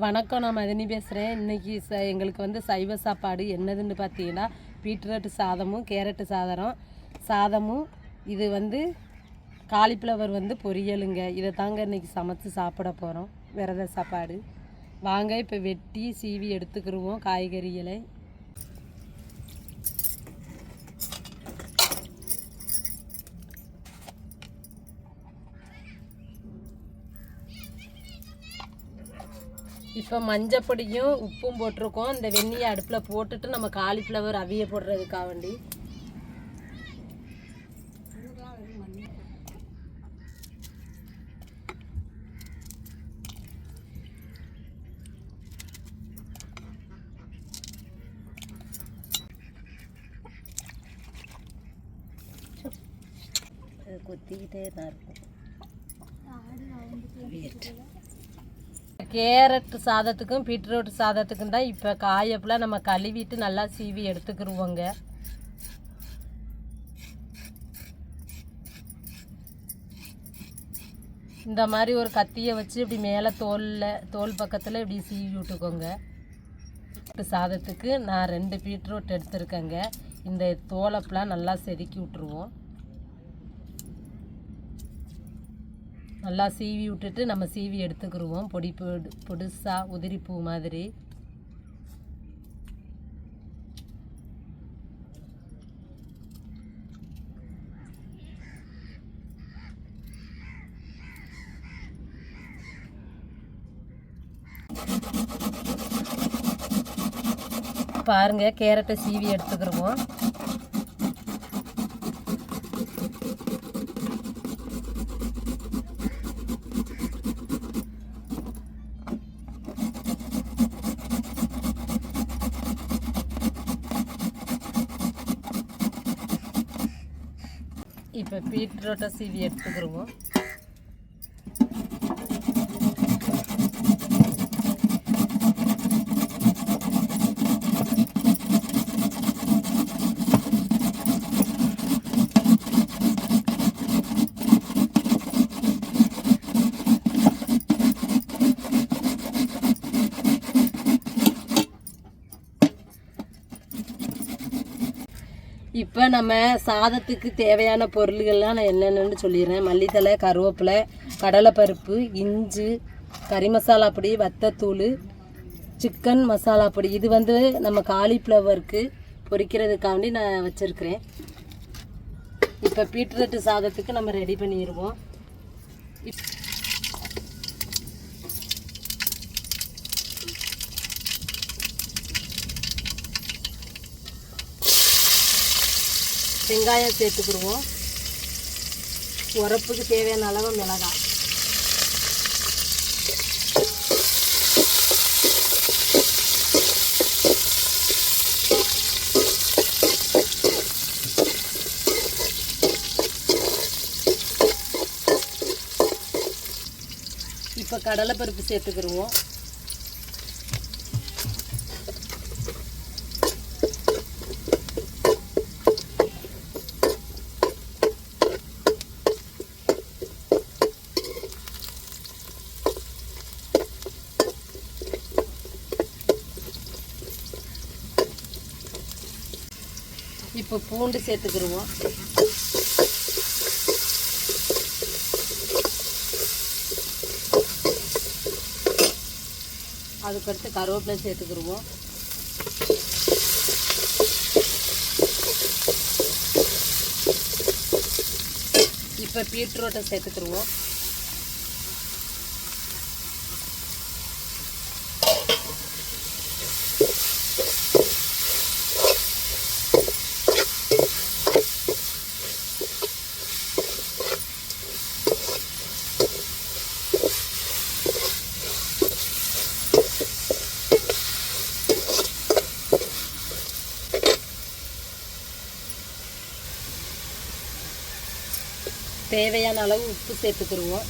வணக்கம் நான் மதினி பேசுகிறேன் இன்றைக்கி ச எங்களுக்கு வந்து சைவ சாப்பாடு என்னதுன்னு பார்த்தீங்கன்னா பீட்ரூட் சாதமும் கேரட்டு சாதம். சாதமும் இது வந்து காலிஃப்ளவர் வந்து பொரியலுங்க. இதை தாங்க இன்றைக்கி சமைச்சு சாப்பிட போகிறோம் விரத சாப்பாடு. வாங்க இப்போ வெட்டி சீவி எடுத்துக்கிடுவோம் காய்கறிகளை. இப்போ மஞ்சப்பொடியும் உப்பும் போட்டிருக்கோம் இந்த வெந்நியை அடுப்பில் போட்டுட்டு நம்ம காலிஃப்ளவர் அவிய போடுறதுக்காக வேண்டி கொத்திக்கிட்டே தான் இருக்கும் கேரட் சாதத்துக்கும் பீட்ரூட் சாதத்துக்கும் தான் இப்போ காயப்பெலாம் நம்ம கழுவிட்டு நல்லா சீவி எடுத்துக்கிருவோங்க. இந்த மாதிரி ஒரு கத்தியை வச்சு இப்படி மேலே தோலில் தோல் பக்கத்தில் இப்படி சீவி விட்டுக்கோங்க. சாதத்துக்கு நான் ரெண்டு பீட்ரூட் எடுத்துருக்கேங்க. இந்த தோலப்பெலாம் நல்லா செதுக்கி விட்ருவோம் நல்லா சீவி விட்டுட்டு நம்ம சீவி எடுத்துக்கிருவோம். பொடி பொடு பொடிசாக உதிரிப்பூ மாதிரி. பாருங்க கேரட்டை சீவி எடுத்துக்கிருவோம் இப்போ பீட்ரூட்டை சீவி எடுத்துக்கிருவோம் இப்போ நம்ம சாதத்துக்கு தேவையான பொருள்கள்லாம் நான் என்னென்னு சொல்லிடுறேன். மல்லித்தலை கருவேப்பிலை கடலைப்பருப்பு இஞ்சி கறி மசாலா பொடி வத்தத்தூள் சிக்கன் மசாலா பொடி. இது வந்து நம்ம காலிஃப்ளவருக்கு பொரிக்கிறதுக்காண்டி நான் வச்சுருக்கிறேன். இப்போ பீட்ரூட் சாதத்துக்கு நம்ம ரெடி பண்ணிடுவோம். வெங்காயம் சேர்த்துக்கிடுவோம். உரப்புக்கு தேவையான அளவு மிளகாய். இப்போ கடலைப்பருப்பு சேர்த்துக்கிடுவோம். இப்போ பூண்டு சேர்த்துக்கிடுவோம் அதுக்கடுத்து கருவேப்பிலை சேர்த்துக்கிடுவோம் இப்போ பீட்ரூட்டை சேர்த்துக்கிடுவோம் தேவையான அளவு உப்பு சேர்த்துக்கிடுவோம்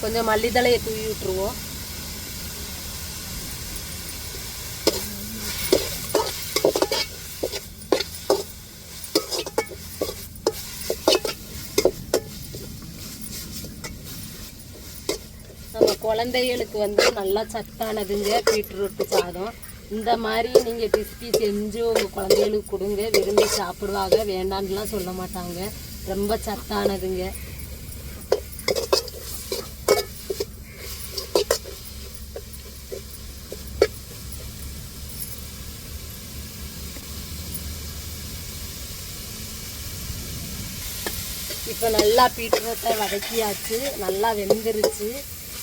கொஞ்சம் மல்லித்தலையை தூவி விட்டுருவோம். குழந்தைகளுக்கு வந்து நல்லா சத்தானதுங்க பீட்ரூட் சாதம். இந்த மாதிரி நீங்கள் ரெசிபி செஞ்சு உங்கள் குழந்தைகளுக்கு கொடுங்க. விரும்பி சாப்பிடுவாங்க. வேண்டான்லாம் சொல்ல மாட்டாங்க. ரொம்ப சத்தானதுங்க. இப்போ நல்லா பீட்ரூட்டை வதக்கியாச்சு. நல்லா வெந்துருச்சு.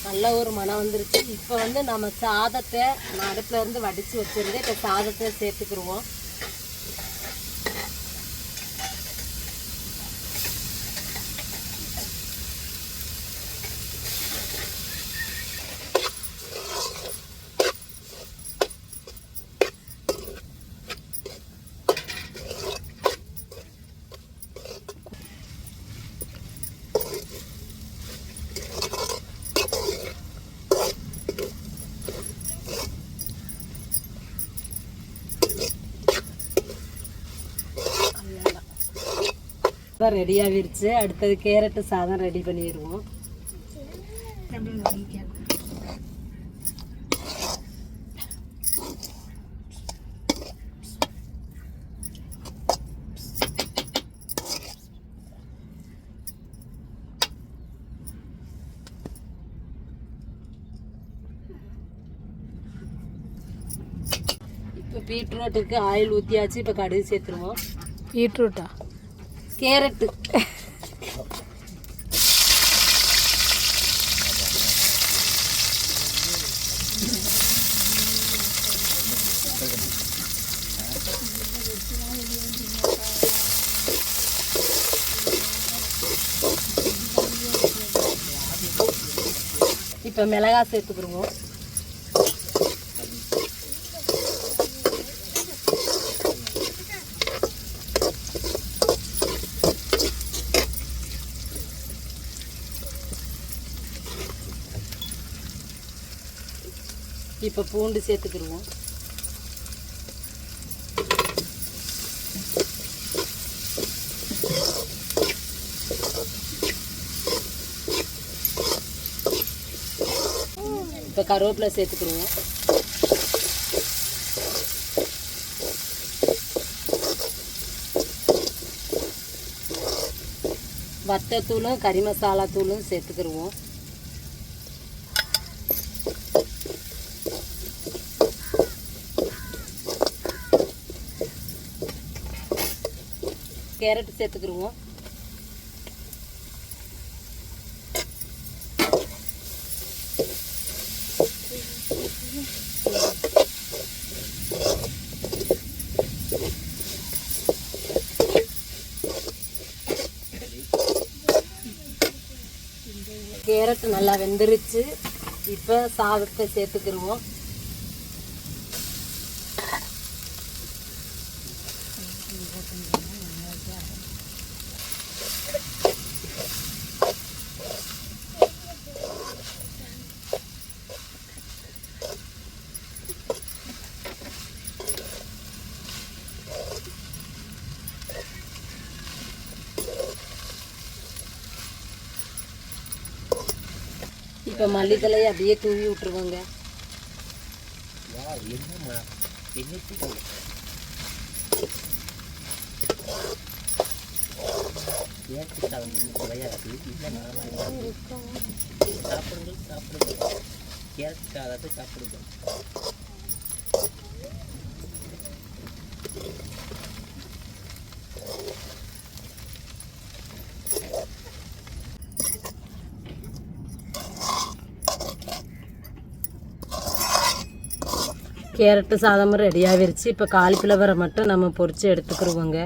நல்ல ஒரு மனம் வந்துருச்சு. இப்போ வந்து நம்ம சாதத்தை நான் அடுப்புலேருந்து வடித்து வச்சுருந்து இப்போ சாதத்தை சேர்த்துக்கிடுவோம் இப்போ ரெடி ஆகிருச்சு. அடுத்தது கேரட்டு சாதம் ரெடி பண்ணிடுவோம். இப்போ பீட்ரூட்டுக்கு ஆயில் ஊற்றியாச்சு இப்போ கடுகு சேர்த்துருவோம். பீட்ரூட்டா? கேரட்டு. இப்போ மிளகா சேர்த்துக்கிடுவோம் இப்போ பூண்டு சேர்த்துக்கிடுவோம் இப்போ கருவேப்பிலை சேர்த்துக்கிடுவோம் வத்தத்தூளும் கறி மசாலா தூளும் சேர்த்துக்கிடுவோம் கேரட் சேர்த்துக்கிடுவோம் கேரட் நல்லா வெந்துருச்சு. இப்போ சாதத்தை சேர்த்துக்கிடுவோம் இப்போ மல்லித்தலையை அப்படியே தூவி விட்டுருவோங்க. சாப்பிடுங்க சாப்பிடுங்க கேரட்டுக்காக சாப்பிடுங்க கேரட்டு சாதமும் ரெடி ஆகிருச்சு இப்போ காலிஃப்ளவரை மட்டும் நம்ம பொறிச்சு எடுத்துக்கிடுவோங்க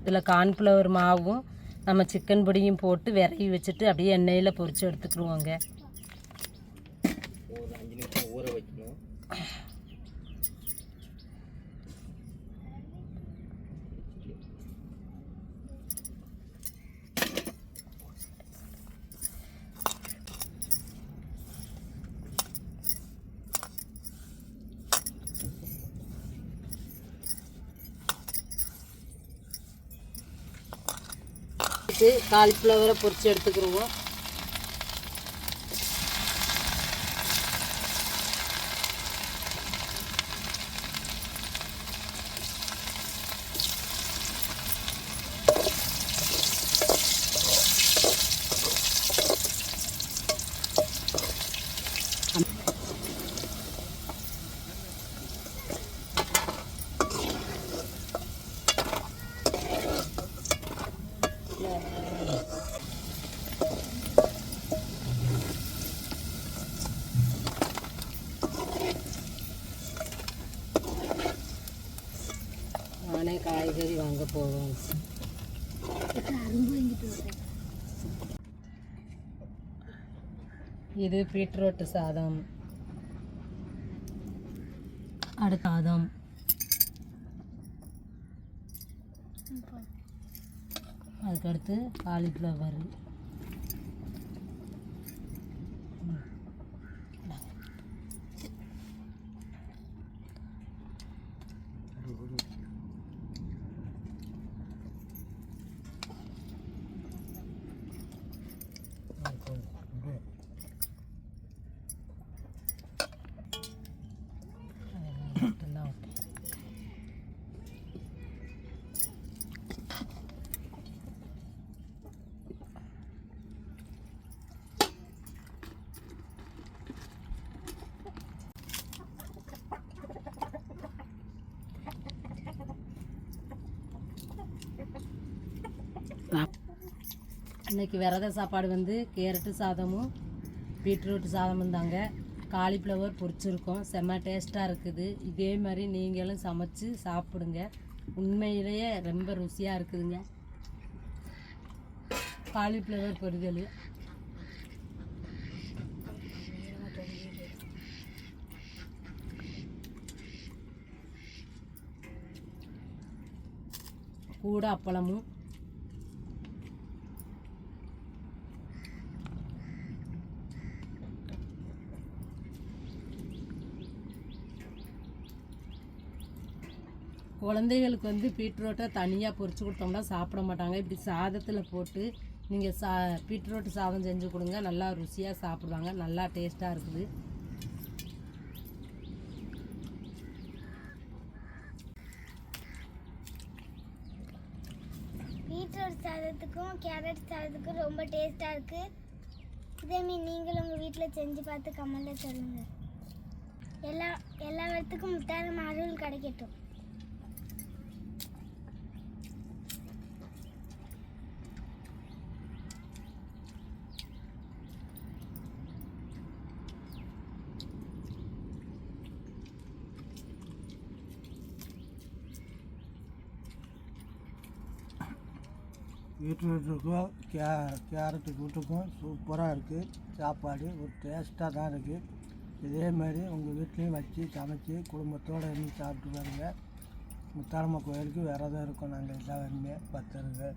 இதில் கார்ன்ஃப்ளவர் மாவும் நம்ம சிக்கன் பொடியும் போட்டு விரவி வச்சுட்டு அப்படியே எண்ணெயில் பொறிச்சு எடுத்துக்கிடுவோங்க பார்த்து காலிஃப்ளவரை பொறிச்சு எடுத்துக்கிடுவோம் நானே காய்கறி இது பீட்ரூட் சாதம். அடுத்த சாதம். அதுக்கடுத்து காலிஃப்ளவர் இன்னைக்கு விரத சாப்பாடு வந்து கேரட்டு சாதமும் பீட்ரூட் சாதமும் தாங்க. காலிஃப்ளவர் பொரிச்சிருக்கோம். செம்ம டேஸ்ட்டாக இருக்குது. இதே மாதிரி நீங்களும் சமைச்சு சாப்பிடுங்க. உண்மையிலேயே ரொம்ப ருசியாக இருக்குதுங்க. காலிஃப்ளவர் பொரிதல் கூட அப்பளமும். குழந்தைகளுக்கு வந்து பீட்ரூட்டை தனியாக பொரிச்சு கொடுத்தோம்னா சாப்பிட மாட்டாங்க. இப்படி சாதத்தில் போட்டு நீங்கள் சா பீட்ரூட் சாதம் செஞ்சு கொடுங்க. நல்லா ருசியாக சாப்பிடுவாங்க. நல்லா டேஸ்ட்டாக இருக்குது. பீட்ரூட் சாதத்துக்கும் கேரட் சாதத்துக்கும் ரொம்ப டேஸ்ட்டாக இருக்குது இதேமாரி நீங்களும் உங்கள் வீட்டில் செஞ்சு பார்த்து கமலில் சொல்லுங்கள் எல்லா எல்லா இடத்துக்கும் முத்தாரம் அருள் கிடைக்கட்டும். பீட்ரூட்டுக்கும் கே கேரட்டு கூட்டுக்கும் சூப்பராக இருக்குது சாப்பாடு ஒரு டேஸ்ட்டாக தான் இருக்குது இதே மாதிரி உங்கள் வீட்லேயும் வச்சு சமைச்சு குடும்பத்தோடு இருந்து சாப்பிட்டு பாருங்க. முத்தாரம்மா கோயிலுக்கு விரதம் இருக்கோம் நாங்கள் எல்லா வருமே பத்தருங்க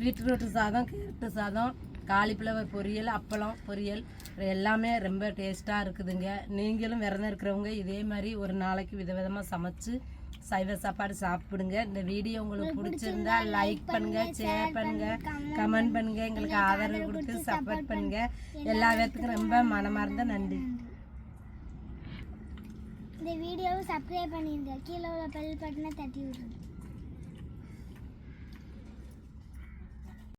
பீட்ரூட்டு சாதம் கேரட்டு சாதம் காலிஃப்ளவர் பொரியல் அப்பளம் பொரியல் எல்லாமே ரொம்ப டேஸ்ட்டாக இருக்குதுங்க. நீங்களும் விரதம் இருக்கிறவங்க இதே மாதிரி ஒரு நாளைக்கு விதவிதமாக சமைச்சு சைவ சாப்பாடு சாப்பிடுங்க. இந்த வீடியோ உங்களுக்கு பிடிச்சிருந்தா லைக் பண்ணுங்க ஷேர் பண்ணுங்க கமெண்ட் பண்ணுங்க. எங்களுக்கு ஆதரவு கொடுத்து சப்போர்ட் பண்ணுங்க. எல்லா பேர்த்துக்கும் ரொம்ப மனமார்ந்த நன்றி. இந்த வீடியோவை சப்ஸ்கிரைப் பண்ணிடுங்க கீழே உள்ள பெல் பட்டனை தட்டி விடுங்க.